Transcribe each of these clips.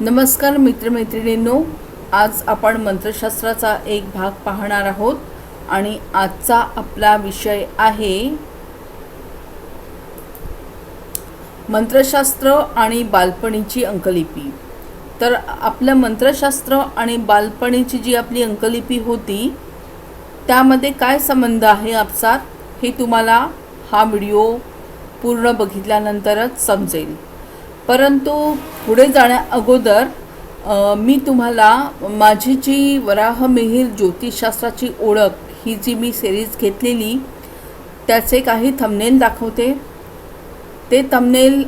नमस्कार मित्रमैत्रिणींनो आज आपण मंत्रशास्त्राचा एक भाग पाहणार आहोत आणि आजचा आपला विषय आहे मंत्रशास्त्र आणि बालपणीची अंकलिपी. तर आपलं मंत्रशास्त्र आणि बालपणीची जी आपली अंकलिपी होती त्यामध्ये काय संबंध आहे आपसात हे तुम्हाला हा व्हिडिओ पूर्ण बघितल्यानंतरच समजेल. परंतु पुढे जाण्या अगोदर मी तुम्हाला माझी जी वराहमिहीर ज्योतिषशास्त्राची ओळख ही जी मी सिरीज घेतलेली त्याचे काही थंबनेल दाखवते. ते थंबनेल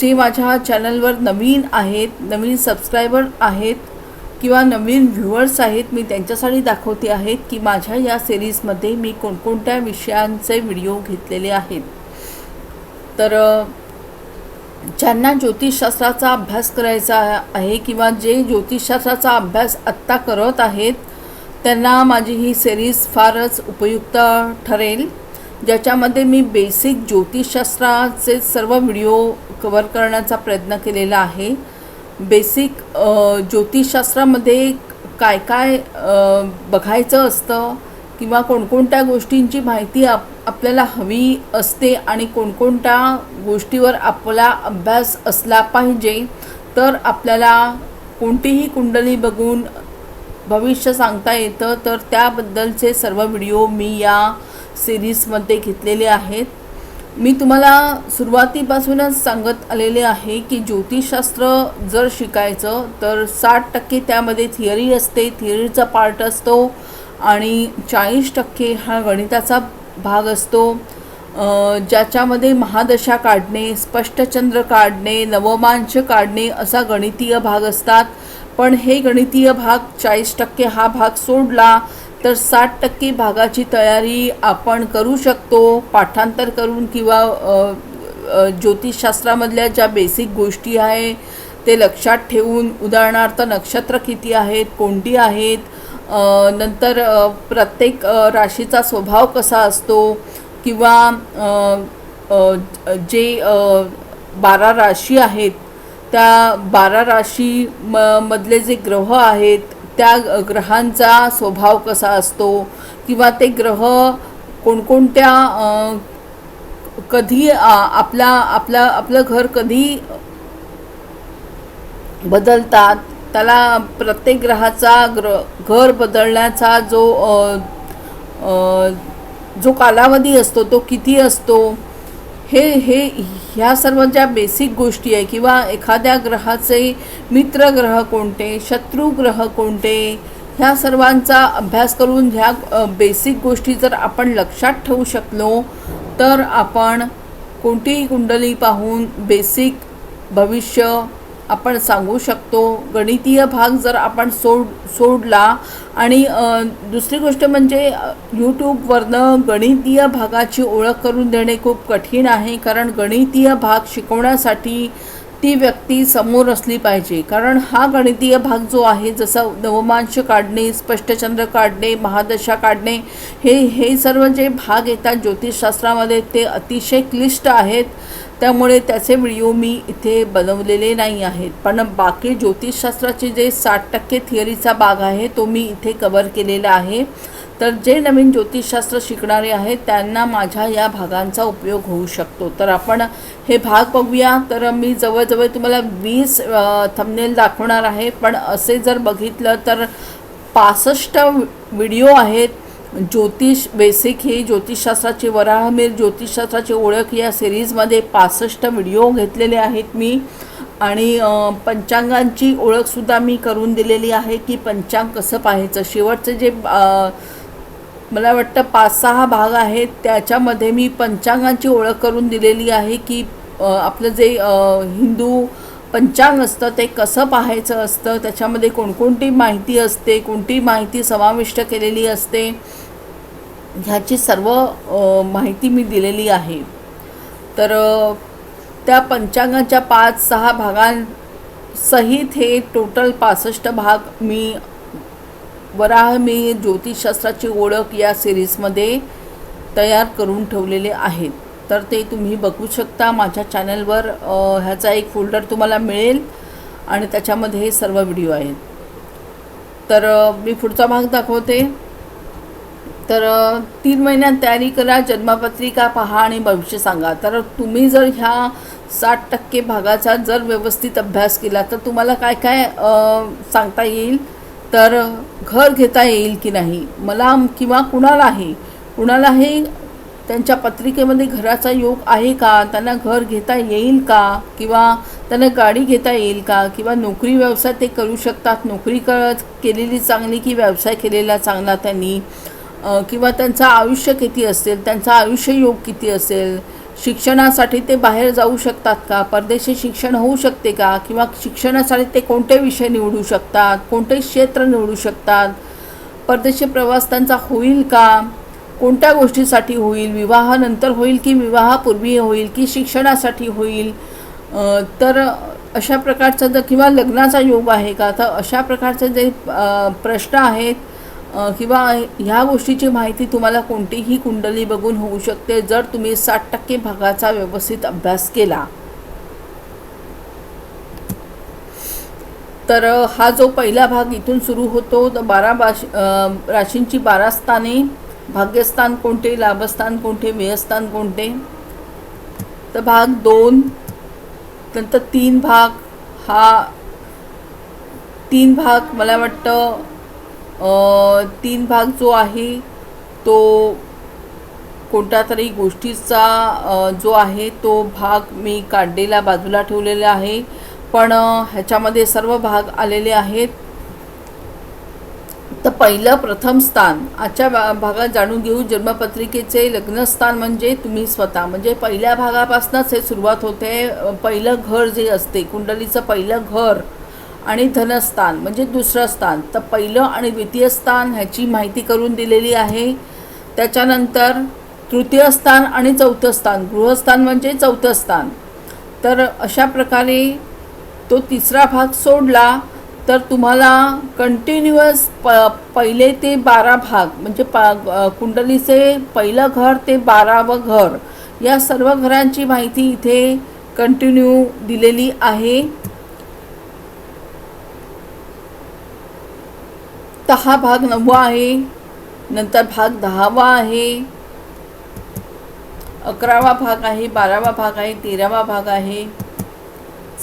जे माझ्या चॅनलवर नवीन आहेत नवीन सबस्क्रायबर आहेत किंवा नवीन व्ह्युअर्स आहेत मी त्यांच्यासाठी दाखवते आहेत की माझ्या या सिरीजमध्ये मी कोणकोणत्या विषयांचे व्हिडिओ घेतलेले आहेत. तर ज्यांना ज्योतिषशास्त्राचा अभ्यास करायचा आहे किंवा जे ज्योतिषशास्त्राचा अभ्यास आत्ता करत आहेत त्यांना माझी ही सिरीज फारच उपयुक्त ठरेल. ज्याच्यामध्ये मी बेसिक ज्योतिषशास्त्राचे सर्व व्हिडिओ कवर करण्याचा प्रयत्न केलेला आहे. बेसिक ज्योतिषशास्त्रामध्ये काय काय बघायचं असतं किंवा कोणकोणत्या गोष्टींची माहिती आप आपल्याला हवी असते आणि कोणकोणत्या गोष्टीवर आपला अभ्यास असला पाहिजे तर आपल्याला कोणतीही कुंडली बघून भविष्य सांगता येतं. तर त्याबद्दलचे सर्व व्हिडिओ मी या सिरीजमध्ये घेतलेले आहेत. मी तुम्हाला सुरुवातीपासूनच सांगत आलेले आहे की ज्योतिषशास्त्र जर शिकायचं तर साठ टक्के त्यामध्ये थिअरी असते. थिअरीचा पार्ट असतो. आणि चाळीस टक्के हा गणिताचा भाग असतो. ज्याच्यामध्ये महादशा काढणे स्पष्टचंद्र काढणे नवमांश काढणे असा गणितीय भाग असतात. पण हे गणितीय भाग चाळीस टक्के हा भाग सोडला तर साठ टक्के भागाची तयारी आपण करू शकतो. पाठांतर करून किंवा ज्योतिषशास्त्रामधल्या ज्या बेसिक गोष्टी आहे ते लक्षात ठेवून उदाहरणार्थ नक्षत्र किती आहेत कोणती आहेत नंतर प्रत्येक राशीचा स्वभाव कसा असतो किंवा जे बारा राशी आहेत त्या बारा राशी म मधले जे ग्रह आहेत त्या ग्रहांचा स्वभाव कसा असतो किंवा ते ग्रह कोणकोणत्या कधी आपला आपला आपलं घर कधी बदलतात त्याला प्रत्येक ग्रहाचा ग्र घर बदलण्याचा जो जो कालावधी असतो तो किती असतो हे हे ह्या सर्व ज्या बेसिक गोष्टी आहे किंवा एखाद्या ग्रहाचे मित्र ग्रह कोणते शत्रू ग्रह कोणते ह्या सर्वांचा अभ्यास करून ह्या बेसिक गोष्टी जर आपण लक्षात ठेवू शकलो तर आपण कोणतीही कुंडली पाहून बेसिक भविष्य आपण सांगू शकतो. गणितीय भाग जर आपण सोड सोडला आणि दुसरी गोष्ट म्हणजे यूट्यूबवरनं गणितीय भागाची ओळख करून देणे खूप कठीण आहे. कारण गणितीय भाग शिकवण्यासाठी ती व्यक्ती समोर असली पाहिजे. कारण हा गणितीय भाग जो आहे जसं नवमांश काढणे स्पष्टचंद्र काढणे महादशा काढणे हे हे सर्व जे भाग येतात ज्योतिषशास्त्रामध्ये ते अतिशय क्लिष्ट आहेत. त्यामुळे त्याचे व्हिडिओ मी इथे बनवलेले नाही आहेत. पण बाकी ज्योतिषशास्त्राचे जे साठ टक्के थिअरीचा भाग आहे तो मी इथे कवर केलेला आहे. तर जे नवीन ज्योतिषशास्त्र शिकणारे आहेत त्यांना माझ्या या भागांचा उपयोग होऊ शकतो. तर आपण हे भाग बघूया. तर मी जवळजवळ तुम्हाला वीस थमनेल दाखवणार आहे. पण असे जर बघितलं तर पासष्ट व्हिडिओ आहेत ज्योतिष बेसिक ही ज्योतिषशास्त्राची वराहमीर ज्योतिषशास्त्राची ओळख या सिरीजमध्ये पासष्ट व्हिडिओ घेतलेले आहेत मी. आणि पंचांगांची ओळखसुद्धा मी करून दिलेली आहे की पंचांग कसं पाहायचं. शेवटचं जे मला वाटतं पाच सहा भाग आहेत त्याच्यामध्ये मी पंचांगांची ओळख करून दिलेली आहे की आपलं जे हिंदू पंचांग असतं ते कसं पाहायचं असतं त्याच्यामध्ये कोणकोणती माहिती असते कोणती माहिती समाविष्ट केलेली असते ह्याची सर्व माहिती मी दिलेली आहे. तर त्या पंचांगाच्या पाच सहा भागांसहित हे टोटल पासष्ट भाग मी वराह मी ज्योतिषशास्त्राची ओळख या सिरीजमध्ये तयार करून ठेवलेले आहेत. तर ते तुम्ही बघू शकता माझ्या चॅनलवर. ह्याचा एक फोल्डर तुम्हाला मिळेल आणि त्याच्यामध्ये हे सर्व व्हिडिओ आहेत. तर मी पुढचा भाग दाखवते. तर तीन महिन्यात तयारी करा जन्मपत्रिका पहा आणि भविष्य सांगा. तर तुम्ही जर ह्या साठ टक्के भागाचा जर व्यवस्थित अभ्यास केला तर तुम्हाला काय काय सांगता येईल? तर घर घेता येईल की नाही? मला किंवा कुणालाही कुणालाही त्यांच्या पत्रिकेमध्ये घराचा योग आहे का? त्यांना घर घेता येईल का? किंवा त्यांना गाडी घेता येईल का? किंवा नोकरी व्यवसाय ते करू शकतात. नोकरी क केलेली चांगली की व्यवसाय केलेला चांगला त्यांनी? किंवा त्यांचं आयुष्य किती असेल? त्यांचा आयुष्य योग किती असेल? शिक्षणासाठी ते बाहेर जाऊ शकतात का? परदेशी शिक्षण होऊ शकते का? किंवा शिक्षणासाठी ते कोणते विषय निवडू शकतात? कोणते क्षेत्र निवडू शकतात? परदेशी प्रवास त्यांचा होईल का? कोणत्या गोष्टीसाठी होईल विवाहानंतर होईल की विवाहापूर्वी होईल की शिक्षणासाठी होईल? तर अशा प्रकारचा जर किंवा लग्नाचा योग आहे का? तर अशा प्रकारचे जे प्रश्न आहेत किंवा ह्या गोष्टीची माहिती तुम्हाला कोणतीही कुंडली बघून होऊ शकते जर तुम्ही साठ टक्के भागाचा व्यवस्थित अभ्यास केला. तर हा जो पहिला भाग इथून सुरू होतो तर बारा बाश राशींची बारा स्थाने भाग्यस्थान कोणते लाभस्थान कोणते व्ययस्थान कोणते? तर भाग दोन नंतर तीन भाग हा तीन भाग मला वाटतं तीन भाग जो आहे तो कोणत्या तरी गोष्टीचा जो आहे तो भाग मी काढलेला बाजूला ठेवलेला आहे. पण ह्याच्यामध्ये सर्व भाग आलेले आहेत. तर पहिलं प्रथम स्थान. आजच्या भागात जाणून घेऊ जन्मपत्रिकेचे लग्नस्थान म्हणजे तुम्ही स्वतः. म्हणजे पहिल्या भागापासूनच हे सुरुवात होते. पहिलं घर जे असते कुंडलीचं पहिलं घर आणि धनस्थान म्हणजे दुसरं स्थान. तर पहिलं आणि द्वितीय स्थान ह्याची माहिती करून दिलेली आहे. त्याच्यानंतर तृतीय स्थान आणि चौथं स्थान. गृहस्थान म्हणजे चौथं स्थान. तर अशा प्रकारे तो तिसरा भाग सोडला. तर तुम्हाला कंटिन्युअस प पहिले ते बारा भाग म्हणजे पा कुंडलीचे पहिलं घर ते बारावं घर या सर्व घरांची माहिती इथे कंटिन्यू दिलेली आहे. दहा हा भाग नववा आहे नंतर भाग दहावा आहे अकरावा भाग आहे बारावा भाग आहे तेरावा भाग आहे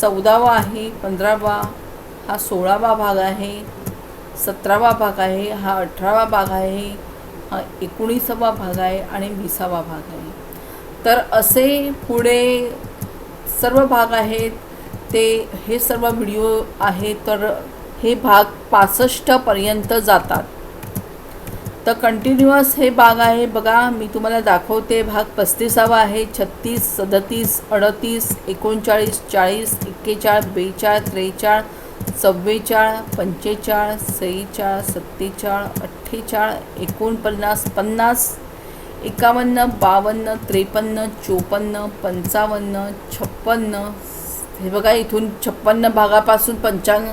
चौदावा आहे पंधरावा हा सोळावा भाग आहे सतरावा भाग आहे हा अठरावा भाग आहे हा एकोणीसावा भाग आहे आणि विसावा भाग आहे. तर असे पुढे सर्व भाग आहेत ते हे सर्व व्हिडिओ आहे तर हे भाग पासष्टपर्यंत जातात. तर कंटिन्युअस हे भाग आहे बघा मी तुम्हाला दाखवते भाग पस्तीसावा आहे छत्तीस सदतीस अडतीस एकोणचाळीस चाळीस एक्केचाळ बेचाळ त्रेचाळ चव्वेचाळ पंचेचाळ सईचाळ सत्तेचाळ अठ्ठेचाळ एकोणपन्नास पन्नास एकावन्न बावन्न त्रेपन्न चोपन्न पंचावन्न छप्पन्न. हे बघा इथून छप्पन्न भागापासून पंचांग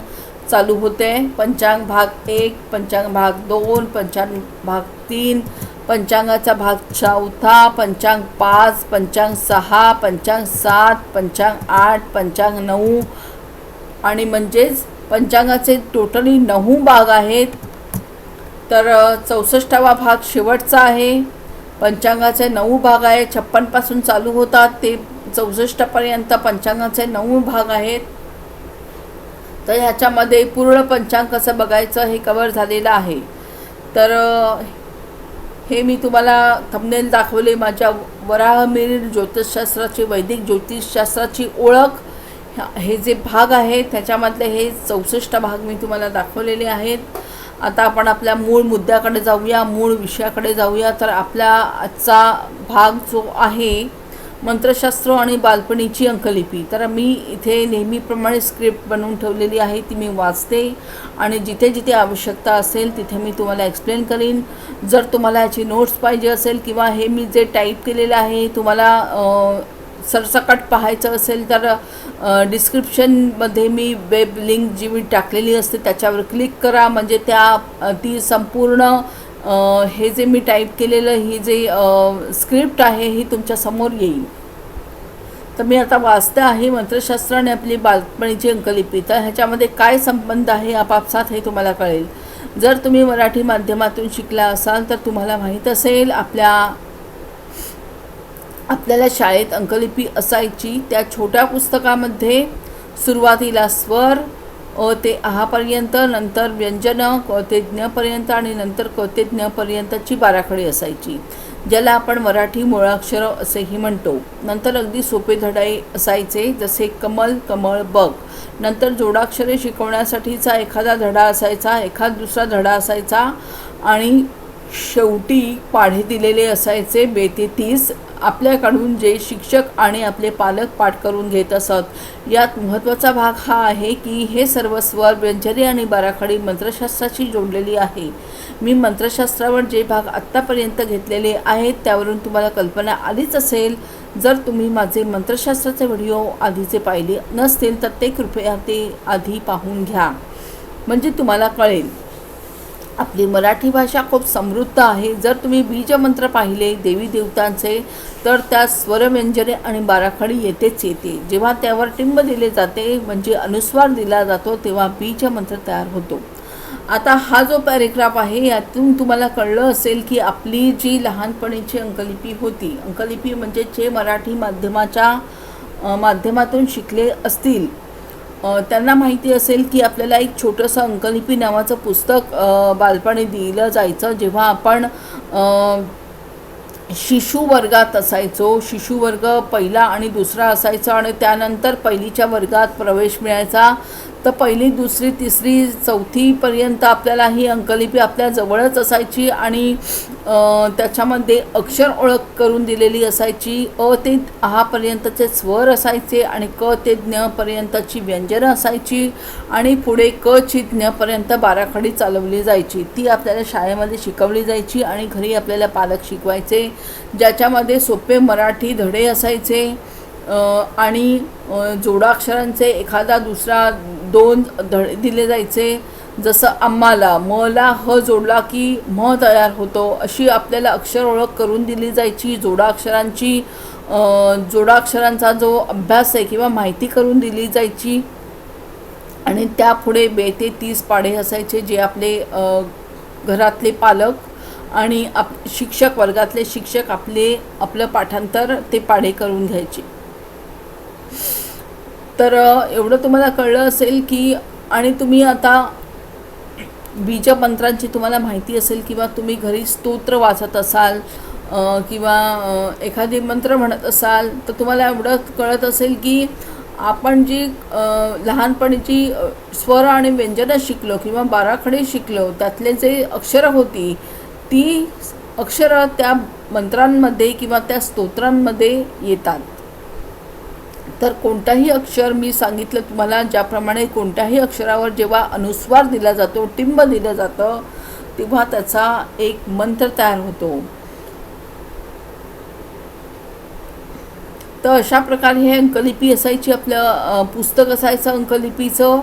चालू होते. पंचांग भाग एक पंचांग भाग दोन पंचांग भाग तीन पंचांगाचा भाग चौथा पंचांग पाच पंचांग सहा पंचांग सात पंचांग आठ पंचांग नऊ आणि म्हणजेच पंचांगाचे टोटली नऊ भाग आहेत. तर चौसष्टावा भाग शेवटचा आहे. पंचांगाचे नऊ भाग आहे. छप्पनपासून चालू होतात ते चौसष्टपर्यंत पंचांगाचे नऊ भाग आहेत. तर ह्याच्यामध्ये पूर्ण पंचांग कसं बघायचं हे कवर झालेलं आहे. तर हे मी तुम्हाला थंबनेल दाखवले माझ्या वराहमिर ज्योतिषशास्त्राची वैदिक ज्योतिषशास्त्राची ओळख. हे जे भाग आहेत त्याच्यामधले हे चौसष्ट भाग मी तुम्हाला दाखवलेले आहेत. आता आपण आपल्या मूळ मुद्द्याकडे जाऊया मूळ विषयाकडे जाऊया. तर आपला आजचा भाग जो आहे मंत्रशास्त्र आणि बालपणीची अंकलिपी. तर मी इथे नेहमीप्रमाणे स्क्रिप्ट बनवून ठेवलेली आहे ती मी वाचते. आणि जिथे जिथे आवश्यकता असेल तिथे मी तुम्हाला एक्सप्लेन करीन. जर तुम्हाला याची नोट्स पाहिजे असेल किंवा हे मी जे टाईप केलेलं आहे तुम्हाला सरसकट पाहायचं असेल तर डिस्क्रिप्शनमध्ये मी वेब लिंक जी मी टाकलेली असते त्याच्यावर क्लिक करा. म्हणजे त्या ती संपूर्ण हे जे मी टाईप केलेलं ही जे स्क्रिप्ट आहे ही तुमच्यासमोर येईल. तर मी आता वाचते आहे मंत्रशास्त्र आणि आपली बालपणीची अंकलिपी तर ह्याच्यामध्ये काय संबंध आहे आपापसात हे तुम्हाला कळेल. जर तुम्ही मराठी माध्यमातून शिकला असाल तर तुम्हाला माहीत असेल आपल्या आपल्याला शाळेत अंकलिपी असायची. त्या छोट्या पुस्तकामध्ये सुरुवातीला स्वर अ ते आहापर्यंत नंतर व्यंजनं क ते ज्ञपर्यंत आणि नंतर क ते ज्ञपर्यंतची बाराखडी असायची ज्याला आपण मराठी मुळाक्षरं असेही म्हणतो. नंतर अगदी सोपे धडाई असायचे जसे कमल कमळ बग नंतर जोडाक्षरे शिकवण्यासाठीचा एखादा धडा असायचा एखाद दुसरा धडा असायचा आणि शेवटी पाढे दिलेले असायचे बेतेतीस आपल्याकडून जे शिक्षक आणि आपले पालक पाठ करून घेत असत. यात महत्त्वाचा भाग हा आहे की हे सर्व स्वर व्यंजने आणि बाराखडी मंत्रशास्त्राशी जोडलेली आहे. मी मंत्रशास्त्रावर जे भाग आत्तापर्यंत घेतलेले आहेत त्यावरून तुम्हाला कल्पना आलीच असेल. जर तुम्ही माझे मंत्रशास्त्राचे व्हिडिओ आधीचे पाहिले नसतील तर ते कृपया ते आधी पाहून घ्या. म्हणजे तुम्हाला कळेल. आपली मराठी भाषा खूप समृद्ध आहे. जर तुम्ही बीजमंत्र पाहिले देवी देवतांचे तर त्यात स्वरव्यंजने आणि बाराखडी येतेच येते. जेव्हा त्यावर टिंब दिले जाते म्हणजे अनुस्वार दिला जातो तेव्हा बीजमंत्र तयार होतो. आता हा जो पॅरेग्राफ आहे यातून तुम्हाला कळलं असेल की आपली जी लहानपणीची अंकलिपी होती अंकलिपी म्हणजे जे मराठी माध्यमाच्या माध्यमातून शिकले असतील त्यांना माहिती असेल की आपल्याला एक छोटंसं अंकलिपी नावाचं पुस्तक बालपणी दिलं जायचं. जेव्हा आपण शिशु वर्गात असायचो शिशु वर्ग पहिला आणि दुसरा असायचा आणि त्यानंतर पहिलीच्या वर्गात प्रवेश मिळायचा तर पहिली दुसरी तिसरी चौथीपर्यंत आपल्याला ही अंकलिपी आपल्या जवळच असायची आणि त्याच्यामध्ये अक्षर ओळख करून दिलेली असायची. अ ते आहापर्यंतचे स्वर असायचे आणि क ते ज्ञपर्यंतची व्यंजनं असायची आणि पुढे क ची ज्ञपर्यंत बाराखडी चालवली जायची. ती आपल्याला शाळेमध्ये शिकवली जायची आणि घरी आपल्याला पालक शिकवायचे ज्याच्यामध्ये सोपे मराठी धडे असायचे आणि जोडाक्षरांचे एखादा दुसरा दोन धडे दिले जायचे. जसं आम्हाला मला ह जोडला की म तयार होतो अशी आपल्याला अक्षर ओळख करून दिली जायची. जोडाक्षरांची जोडाक्षरांचा जो अभ्यास आहे किंवा माहिती करून दिली जायची. आणि त्यापुढे बे ते तीस पाढे असायचे जे आपले घरातले पालक आणि आप शिक्षक वर्गातले शिक्षक आपले आपलं पाठांतर ते पाढे करून घ्यायचे. तर एवढं तुम्हाला कळलं असेल की आणि तुम्ही आता बीजमंत्रांची तुम्हाला माहिती असेल किंवा तुम्ही घरी स्तोत्र वाचत असाल किंवा एखादी मंत्र म्हणत असाल तर तुम्हाला एवढं कळत असेल की आपण जी लहानपणीची स्वर आणि व्यंजनं शिकलो किंवा बाराखडे शिकलो त्यातले जे अक्षरं होती ती अक्षरं त्या मंत्रांमध्ये किंवा त्या स्तोत्रांमध्ये येतात. तर कोणताही अक्षर मी सांगितलं तुम्हाला ज्याप्रमाणे कोणत्याही अक्षरावर जेव्हा अनुस्वार दिला जातो टिंब दिलं जातं तेव्हा त्याचा एक मंत्र तयार होतो. तर अशा प्रकारे हे अंकलिपी असायची आपलं पुस्तक असायचं अंकलिपीचं.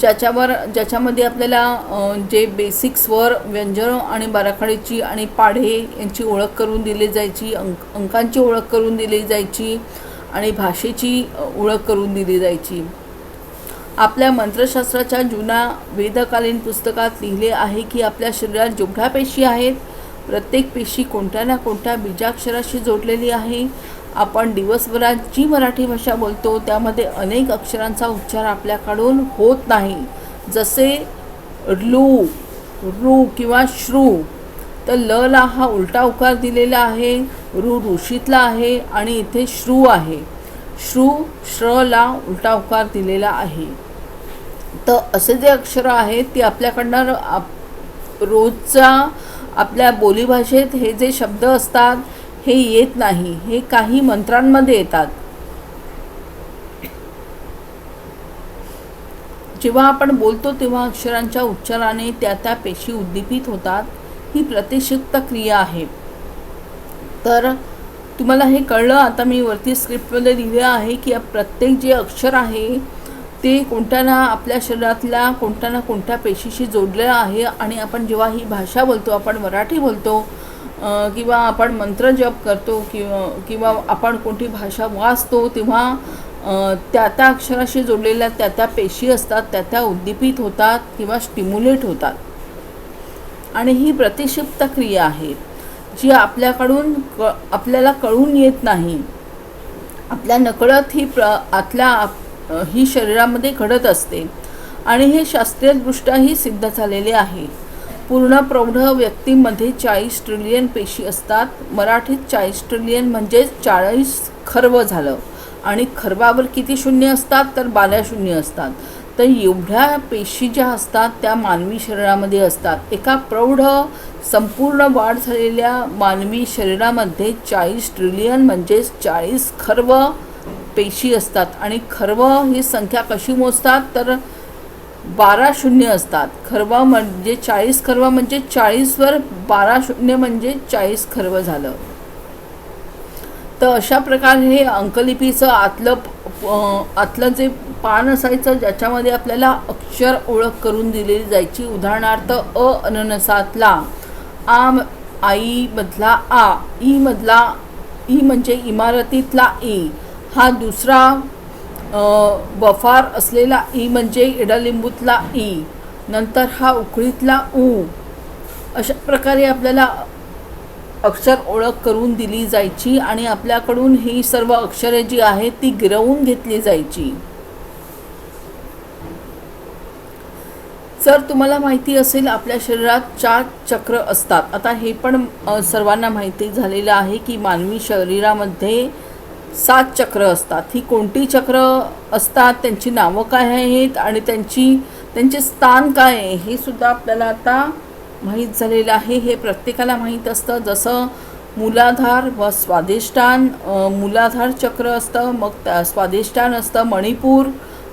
ज्याच्यावर ज्याच्यामध्ये आपल्याला जे बेसिक स्वर व्यंजनं आणि बाराखडीची आणि पाढे यांची ओळख करून दिली जायची अंक अंकांची ओळख करून दिली जायची आणि भाषेची ओळख करून दिली जायची. आपल्या मंत्रशास्त्राच्या जुन्या वेदकालीन पुस्तकात लिहिले आहे की आपल्या शरीरात जेवढ्या पेशी आहेत प्रत्येक पेशी कोणत्या ना कोणत्या बीजाक्षराशी जोडलेली आहे. आपण दिवसभरात जी मराठी भाषा बोलतो त्यामध्ये अनेक अक्षरांचा उच्चार आपल्याकडून होत नाही. जसे लू रू किंवा श्रू तर ल ला हा उलटा उकार दिलेला आहे रु ऋषीतला आहे आणि इथे श्रू आहे. श्रू श्र ला उलटा उकार दिलेला आहे. तर असे जे अक्षरं आहेत ती आपल्याकडनं आप रोजच्या आपल्या बोलीभाषेत हे जे शब्द असतात हे येत नाही हे काही मंत्रांमध्ये येतात. जेव्हा आपण बोलतो तेव्हा अक्षरांच्या उच्चाराने त्या त्या पेशी उद्दीपित होतात. ही प्रतिक्षिप्त क्रिया आहे. तर तुम्हाला हे कळलं आता मी वरती स्क्रिप्टमध्ये लिहिलं आहे की प्रत्येक जे अक्षर आहे ते कोणत्या ना आपल्या शरीरातल्या कोणत्या ना कोणत्या पेशीशी जोडलेलं आहे आणि आपण जेव्हा ही भाषा बोलतो आपण मराठी बोलतो किंवा आपण मंत्र जप करतो किंवा किंवा आपण कोणती भाषा वाचतो तेव्हा त्या त्या अक्षराशी जोडलेल्या त्या त्या पेशी असतात त्या त्या उद्दीपित होतात किंवा स्टिम्युलेट होतात. आणि ही प्रतिक्षिप्त क्रिया आहे जी आपल्याकडून क आपल्याला कळून येत नाही. आपल्या नकळत ही प्र आतल्या ही शरीरामध्ये घडत असते. आणि हे शास्त्रीयदृष्ट्याही सिद्ध झालेले आहे. पूर्ण प्रौढ व्यक्तीमध्ये चाळीस ट्रिलियन पेशी असतात. मराठीत चाळीस ट्रिलियन म्हणजे चाळीस खर्व झालं. आणि खर्वावर किती शून्य असतात? तर बारा शून्य असतात. तर एवढ्या पेशी ज्या असतात त्या मानवी शरीरामध्ये असतात. एका प्रौढ संपूर्ण वाढ झालेल्या मानवी शरीरामध्ये चाळीस ट्रिलियन म्हणजेच चाळीस खर्व पेशी असतात. आणि खर्व ही संख्या कशी मोजतात? तर बारा शून्य असतात. खर्व म्हणजे चाळीस खर्व म्हणजे चाळीसवर बारा शून्य म्हणजे चाळीस खर्व झालं. तर अशा प्रकारे हे अंकलिपीचं आतलं आतलं जे पान असायचं ज्याच्यामध्ये आपल्याला अक्षर ओळख करून दिलेली जायची. उदाहरणार्थ अ अननसातला आ आईमधला आ ई मधला ई म्हणजे इमारतीतला ई. हा दुसरा वफार असलेला ई म्हणजे इडलिंबूतला ई. नंतर हा उकळीतला ऊ. अशा प्रकारे आपल्याला अक्षर ओळख करून दिली जायची आणि आपल्याकडून ही सर्व अक्षरे जी आहेत ती गिरवून घेतली जायची. जर तुम्हाला माहिती असेल आपल्या शरीरात चार चक्र असतात. आता हे पण सर्वांना माहिती झालेलं आहे की मानवी शरीरामध्ये सात चक्र असतात. ही कोणती चक्र असतात त्यांची नावं काय आहेत आणि त्यांची त्यांचे स्थान काय आहे हे सुद्धा आपल्याला आता माहीत झालेलं आहे. हे प्रत्येकाला माहीत असतं. जसं मूलाधार व स्वादिष्टान मुलाधार मूलाधार चक्र असतं मग त्या स्वादिष्टान असतं मणिपूर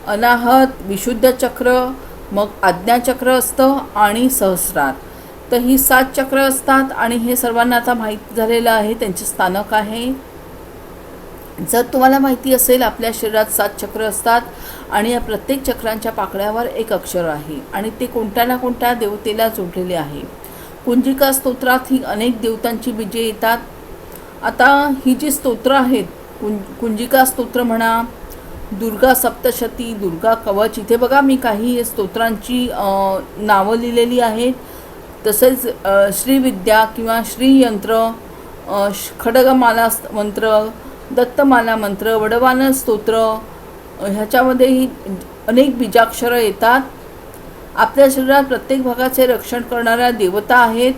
अनाहत विशुद्ध चक्र मग आज्ञाचक्र असतं आणि सहस्रार. तर ही सात चक्र असतात आणि हे सर्वांना आता माहीत झालेलं आहे त्यांचे स्थानक आहे. जर तुम्हाला माहिती असेल आपल्या शरीरात सात चक्र असतात आणि या प्रत्येक चक्रांच्या पाकळ्यावर एक अक्षर आहे आणि ते कोणत्या ना कोणत्या देवतेला जोडलेले आहे. कुंजिका स्तोत्रात ही अनेक देवतांची बीजे येतात. आता ही जी स्तोत्र आहेत कुं कुंजिका स्तोत्र म्हणा दुर्गा सप्तशती दुर्गा कवच. इथे बघा मी काही स्तोत्रांची नावं लिहिलेली आहेत. तसेच श्रीविद्या किंवा श्रीयंत्र खडगमाला मंत्र दत्तमाला मंत्र वडवान स्तोत्र ह्याच्यामध्येही अनेक बीजाक्षरं येतात. आपल्या शरीरात प्रत्येक भागाचे रक्षण करणाऱ्या देवता आहेत.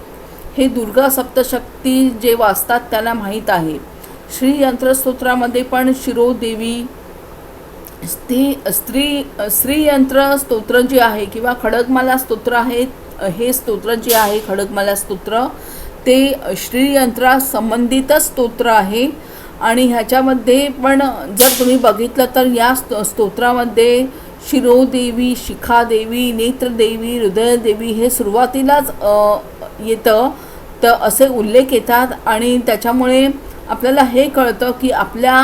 हे दुर्गा सप्तशक्ती जे वाचतात त्याला माहीत आहे. श्रीयंत्रस्तोत्रामध्ये पण शिरोदेवी स्त्री स्त्री स्त्रीयंत्र स्तोत्र जे आहे किंवा खडकमाला स्तोत्र आहे हे स्तोत्र जे आहे खडगमाला स्तोत्र ते श्रीयंत्रा संबंधितच स्तोत्र आहे. आणि ह्याच्यामध्ये पण जर तुम्ही बघितलं तर या स्त स्तोत्रामध्ये शिरोदेवी शिखादेवी नेत्रदेवी हृदयदेवी हे सुरुवातीलाच येतं. तर असे उल्लेख येतात आणि त्याच्यामुळे आपल्याला हे कळतं की आपल्या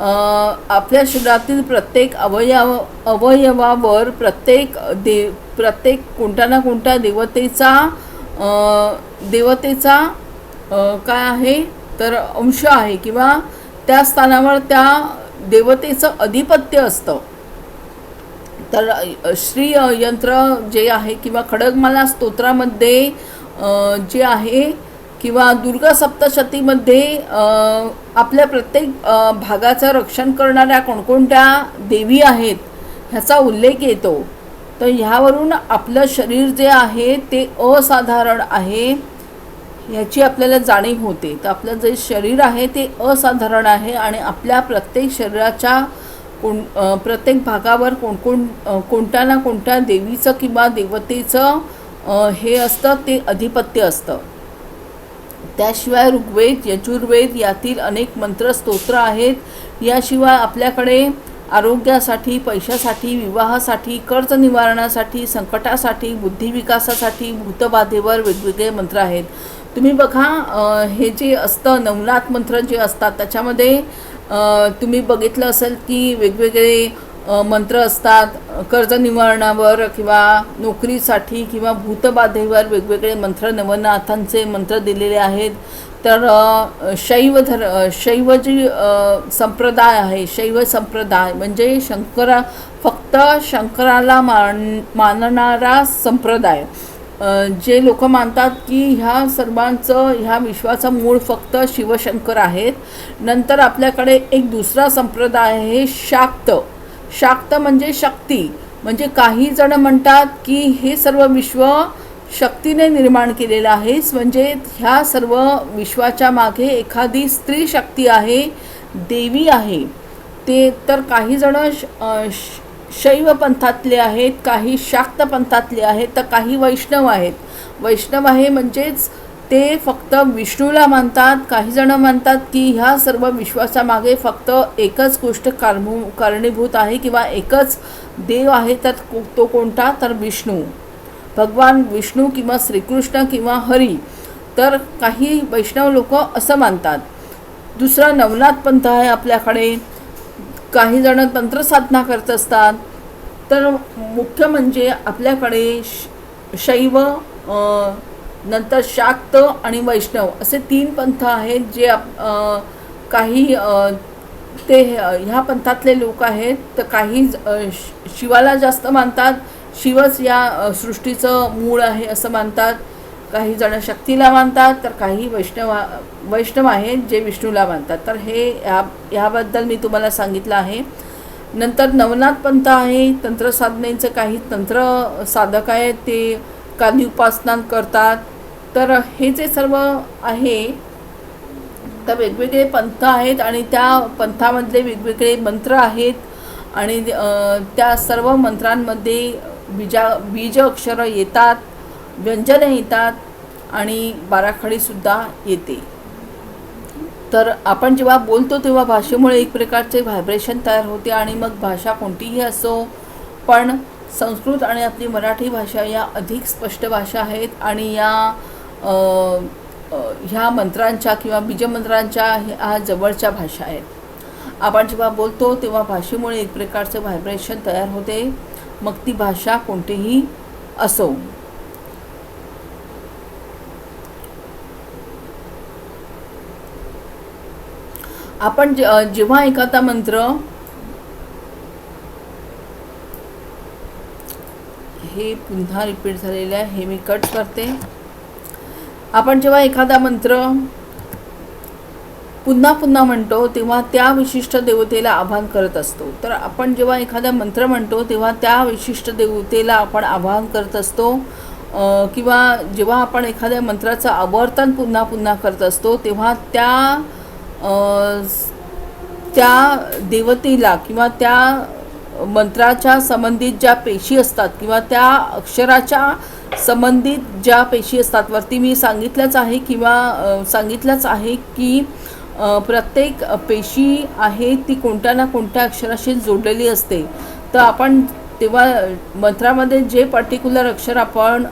आपल्या शरीरातील प्रत्येक अवयव अवयवावर प्रत्येक दे प्रत्येक कोणत्या ना कोणत्या देवतेचा देवतेचा काय आहे? तर अंश आहे किंवा त्या स्थानावर त्या देवतेचं अधिपत्य असतं. तर श्री यंत्र जे आहे किंवा खडगमाला स्तोत्रामध्ये जे आहे किंवा दुर्गा सप्तशतीमध्ये आपल्या प्रत्येक भागाचं रक्षण करणाऱ्या कोणकोणत्या देवी आहेत ह्याचा उल्लेख येतो. तर ह्यावरून आपलं शरीर जे आहे ते असाधारण आहे ह्याची आपल्याला जाणीव होते. तर आपलं जे शरीर आहे ते असाधारण आहे आणि आपल्या प्रत्येक शरीराच्या कोण प्रत्येक भागावर कोण कोण कोणत्या ना कोणत्या देवीचं किंवा देवतेचं हे असतं ते अधिपत्य असतं. त्याशिवाय ऋग्वेद यजुर्वेद यातील अनेक मंत्र स्तोत्र आहेत. याशिवाय आपल्याकडे आरोग्यासाठी पैशासाठी विवाहासाठी कर्ज निवारणासाठी संकटासाठी बुद्धिविकासासाठी भूतबाधेवर वेगवेगळे मंत्र आहेत. तुम्ही बघा हे जे असतं नवनाथ मंत्र जे असतात त्याच्यामध्ये तुम्ही बघितलं असेल की वेगवेगळे मंत्र असतात कर्ज निवारणावर किंवा नोकरीसाठी किंवा भूतबाधेवर वेगवेगळे मंत्र नवनाथांचे मंत्र दिलेले आहेत. तर शैव धर शैव जी संप्रदाय आहे शैव संप्रदाय म्हणजे शंकरा फक्त शंकराला मान मानणारा संप्रदाय. जे लोक मानतात की ह्या सर्वांचं ह्या विश्वाचं मूळ फक्त शिवशंकर आहेत. नंतर आपल्याकडे एक दुसरा संप्रदाय आहे शाक्त. शाक्त म्हणजे शक्ती. म्हणजे काही जण म्हणतात की हे सर्व विश्व शक्तीने निर्माण केलेलं आहे. म्हणजे ह्या सर्व विश्वाच्या मागे एखादी स्त्री शक्ती आहे देवी आहे. ते तर काही जण श- श- शैव पंथातले आहेत काही शाक्त पंथातले आहेत तर काही वैष्णव आहेत. वैष्णव आहे म्हणजेच ते फक्त विष्णूला मानतात काही जण मानतात की ह्या सर्व विश्वासामागे फक्त एकच गोष्ट कारणू कारणीभूत आहे किंवा एकच देव आहे तर को- तो कोणता? तर विष्णू. भगवान विष्णू किंवा श्रीकृष्ण किंवा हरी तर काही वैष्णव लोक असं मानतात दुसरा नवनाथ पंथ आहे आपल्याकडे. काही जण तंत्रसाधना करत असतात. तर मुख्य म्हणजे आपल्याकडे श- शैव नंतर शाक्त आणि वैष्णव असे तीन पंथ आहेत जे आप- काही ते ह्या पंथातले लोक आहेत तर काही श- शिवाला जास्त मानतात. शिवच या सृष्टीचं मूळ आहे असं मानतात. काही जण शक्तीला मानतात तर काही वैष्णव वैष्णव आहेत जे विष्णूला मानतात. तर हे ह्या ह्याबद्दल मी तुम्हाला सांगितलं आहे. नंतर नवनाथ पंथ आहे तंत्रसाधनेचं काही तंत्र साधक आहेत ते काली उपासना करतात. तर हे जे सर्व आहे तर वेगवेगळे पंथ आहेत आणि त्या पंथामधले वेगवेगळे मंत्र आहेत आणि त्या सर्व मंत्रांमध्ये बीजा बीज अक्षरं येतात व्यंजनं येतात आणि बाराखडीसुद्धा येते. तर आपण जेव्हा बोलतो तेव्हा भाषेमुळे एक प्रकारचे व्हायब्रेशन तयार होते आणि मग भाषा कोणतीही असो पण संस्कृत आणि आपली मराठी भाषा या अधिक स्पष्ट भाषा आहेत आणि या ह्या मंत्रांच्या किंवा बीजमंत्रांच्या ह्या जवळच्या भाषा आहेत. आपण जेव्हा बोलतो तेव्हा भाषेमुळे एक प्रकारचं व्हायब्रेशन तयार होते. मग ती भाषा कोणतीही असो. आपण जे- जेव्हा एखादा मंत्र हे पुन्हा रिपीट झालेलं आहे हे मी कट करते. आपण जेव्हा एखादा मंत्र पुन्हा पुन्हा म्हणतो तेव्हा त्या विशिष्ट देवतेला आवाहन करत असतो. तर आपण जेव्हा एखादा मंत्र म्हणतो तेव्हा त्या विशिष्ट देवतेला आपण आवाहन करत असतो. किंवा जेव्हा आपण एखाद्या मंत्राचं आवर्तन पुन्हा पुन्हा करत असतो तेव्हा त्या त्या देवतेला किंवा त्या मंत्राच्या संबंधित ज्या पेशी असतात किंवा त्या अक्षराच्या संबंधित ज्या पेशी असतात वरती मी सांगितलंच आहे किंवा सांगितलंच आहे की प्रत्येक पेशी आहे ती कोणत्या ना कोणत्या अक्षराशी जोडलेली असते. तर आपण तेव्हा मंत्रामध्ये जे पर्टिक्युलर अक्षर आपण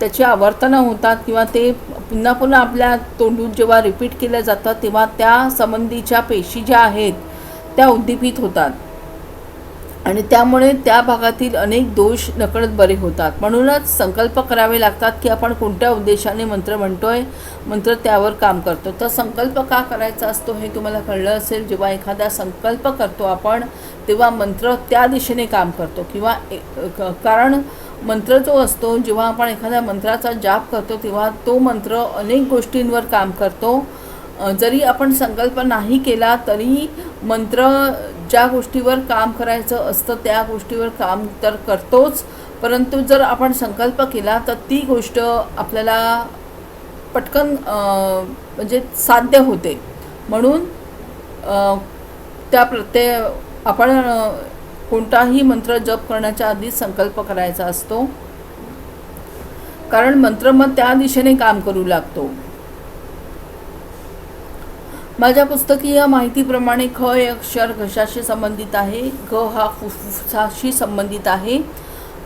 त्याची आवर्तनं होतात किंवा ते पुन्हा पुन्हा आपल्या तोंडून जेव्हा रिपीट केल्या जातं तेव्हा त्या संबंधीच्या पेशी ज्या आहेत त्या उद्दीपित होतात. आणि त्यामुळे त्या भागातील अनेक दोष नकळत बरे होतात. म्हणूनच संकल्प करावे लागतात की आपण कोणत्या उद्देशाने मंत्र म्हणतोय मंत्र त्यावर काम करतो. तर संकल्प का करायचा असतो हे तुम्हाला कळलं असेल. जेव्हा एखादा संकल्प करतो आपण तेव्हा मंत्र त्या दिशेने काम करतो. किंवा क- कारण मंत्र जो असतो जेव्हा आपण एखाद्या मंत्राचा जाप करतो तेव्हा तो मंत्र अनेक गोष्टींवर काम करतो. जरी आपण संकल्प नाही केला तरी मंत्र ज्या गोष्टीवर काम करायचं असतं त्या गोष्टीवर काम तर करतोच. परंतु जर आपण संकल्प केला तर ती गोष्ट आपल्याला पटकन म्हणजे साध्य होते. म्हणून त्या प्रत्यय आपण कोणताही मंत्र जप करण्याच्या आधी संकल्प करायचा असतो. कारण मंत्र मग त्या दिशेने काम करू लागतो. माझ्या पुस्तकीय माहितीप्रमाणे ख हे अक्षर घशाशी संबंधित आहे. ग हा फुफ्फुसाशी संबंधित आहे.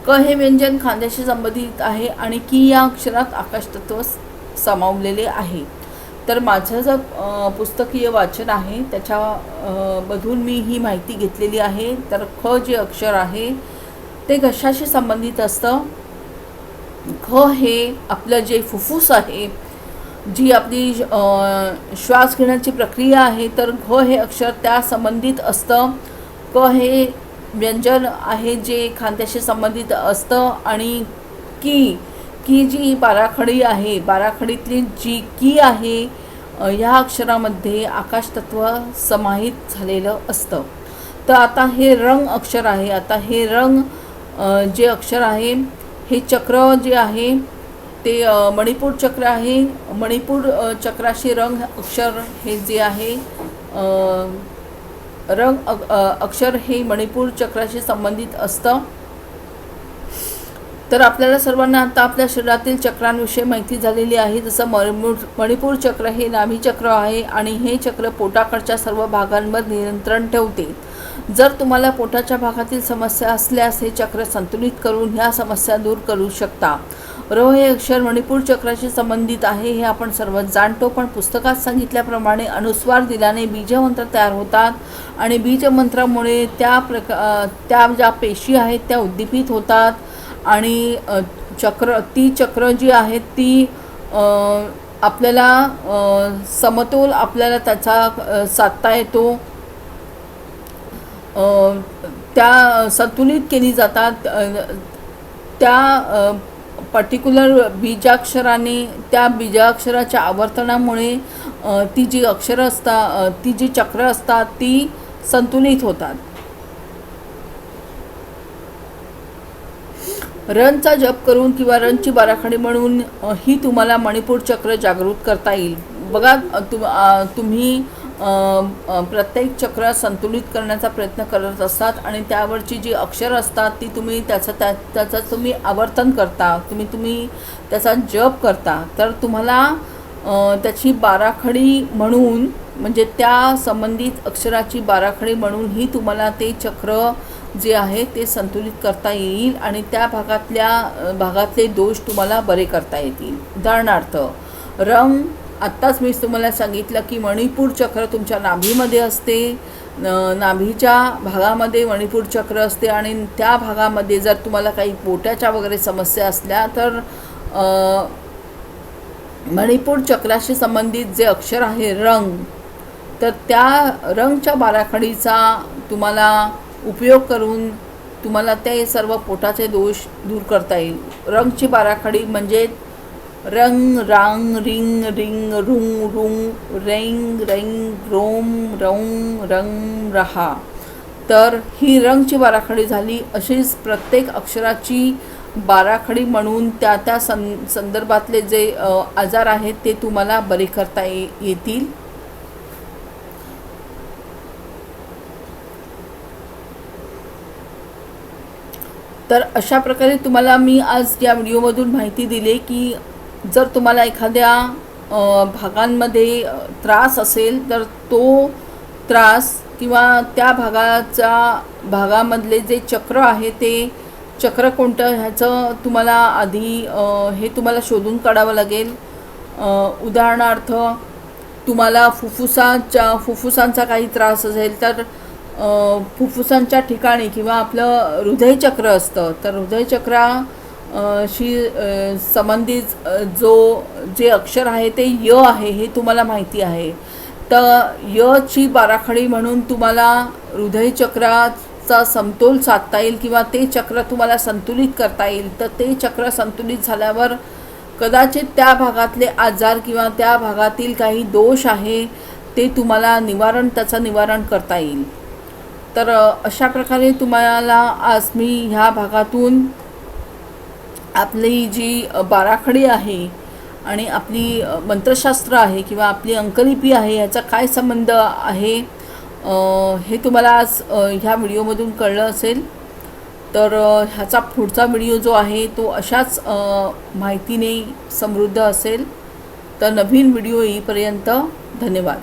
क हे व्यंजन खांद्याशी संबंधित आहे आणि की या अक्षरात आकाशतत्व सामावलेले आहे. तर माझं जे पुस्तकीय वाचन आहे त्याच्या मधून मी ही माहिती घेतलेली आहे. तर ख जे अक्षर आहे ते घशाशी संबंधित असतं. ख हे आपलं जे फुफ्फुस आहे जी आपली श्वास घेण्याची प्रक्रिया आहे तर घ हे अक्षर त्या संबंधित असतं. क हे व्यंजन आहे जे खांद्याशी संबंधित असतं आणि की की जी बाराखडी आहे बाराखडीतली जी की आहे ह्या अक्षरामध्ये आकाशतत्व समाहित झालेलं असतं. तर आता हे रंग अक्षर आहे आता हे रंग जे अक्षर आहे हे चक्र जे आहे ते मणिपूर चक्र आहे. मणिपूर चक्राशी रंग अक्षर हे जे आहे रंग अक्षर हे मणिपूर चक्राशी संबंधित असतं. तर आपल्याला सर्वांना आता आपल्या शरीरातील चक्रांविषयी माहिती झालेली आहे. जसं मणिपूर मणिपूर चक्र हे नाभी चक्र आहे आणि हे चक्र पोटाकडच्या सर्व भागांवर नियंत्रण ठेवते. जर तुम्हाला पोटाच्या भागातील समस्या असल्यास हे चक्र संतुलित करून ह्या समस्या दूर करू शकता. रो हे अक्षर मणिपूर चक्राशी संबंधित आहे हे आपण सर्व जाणतो पण पुस्तकात सांगितल्याप्रमाणे अनुस्वार दिल्याने बीजमंत्र तयार होतात आणि बीजमंत्रामुळे त्या प्रका त्या ज्या पेशी आहेत त्या उद्दीपित होतात आणि चक्र ती चक्र जी आहेत ती आपल्याला समतोल आपल्याला त्याचा साधता येतो. त्या संतुलित केली जातात त्या पर्टिक्युलर बीजाक्षराने त्या बीजाक्षराच्या आवर्तनामुळे ती जी अक्षरं असतात ती जी चक्र असतात ती संतुलित होतात. रनचा जप करून किंवा रनची बाराखडी म्हणून ही तुम्हाला मणिपूर चक्र जागृत करता येईल. बघा तुम तुम्ही प्रत्येक चक्र संतुलित करण्याचा प्रयत्न करत असतात आणि त्यावरची जी अक्षर असतात ती तुम्ही त्याचं त्या त्याचं तुम्ही आवर्तन करता तुम्ही तुम्ही त्याचा जप करता. तर तुम्हाला त्याची बाराखडी म्हणून म्हणजे त्या संबंधित अक्षराची बाराखडी म्हणून ही तुम्हाला ते चक्र जे आहे ते संतुलित करता येईल आणि त्या भागातल्या भागातले दोष तुम्हाला बरे करता येतील. उदाहरणार्थ रंग आत्ताच मी तुम्हाला सांगितलं की मणिपूर चक्र तुमच्या नाभीमध्ये असते. न- नाभीच्या भागामध्ये मणिपूर चक्र असते आणि त्या भागामध्ये जर तुम्हाला काही पोटाच्या वगैरे समस्या असल्या तर मणिपूर चक्राशी संबंधित जे अक्षर आहे रंग तर त्या रंगच्या बाराखडीचा तुम्हाला उपयोग करून तुम्हाला ते सर्व पोटाचे दोष दूर करता येईल. रंगची बाराखडी म्हणजे रंग रांग रिंग रिंग रुंग रुंग रेंग रेंग रोम रौंग रंग रहा. तर ही रंगची बाराखडी झाली. अशीच प्रत्येक अक्षराची बाराखडी म्हणून त्या त्या सं संदर्भातले जे आजार आहेत ते तुम्हाला बरे करता ये येतील. तर अशा प्रकारे तुम्हाला मी आज या व्हिडिओमधून माहिती दिली की जर तुम्हाला एखाद्या भागांमध्ये त्रास असेल तर तो त्रास किंवा त्या भागाचा भागामधले जे चक्र आहे ते चक्र कोणतं ह्याचं तुम्हाला आधी हे तुम्हाला शोधून काढावं लागेल. उदाहरणार्थ तुम्हाला फुफ्फुसाच्या फुफ्फुसांचा काही त्रास असेल तर फुफ्फुसांच्या ठिकाणी किंवा आपलं हृदयचक्र असतं तर हृदयचक्रा शी संबंधित जो जे अक्षर आहे ते य आहे हे तुम्हाला माहिती आहे. तर यची बाराखडी म्हणून तुम्हाला हृदयचक्राचा समतोल साधता येईल किंवा ते चक्र तुम्हाला संतुलित करता येईल तर ते चक्र संतुलित झाल्यावर कदाचित त्या भागातले आजार किंवा त्या भागातील काही दोष आहे ते तुम्हाला निवारण त्याचं निवारण करता येईल. तर अशा प्रकारे तुम्हाला आज मी ह्या भागातून आपली जी बाराखडी आहे आणि आपली मंत्रशास्त्र आहे किंवा आपली अंकलिपी आहे याचा काय संबंध आहे हे तुम्हाला आज ह्या व्हिडिओमधून कळलं असेल. तर ह्याचा पुढचा व्हिडिओ जो आहे तो अशाच माहितीने समृद्ध असेल. तर नवीन व्हिडिओ येईपर्यंत धन्यवाद.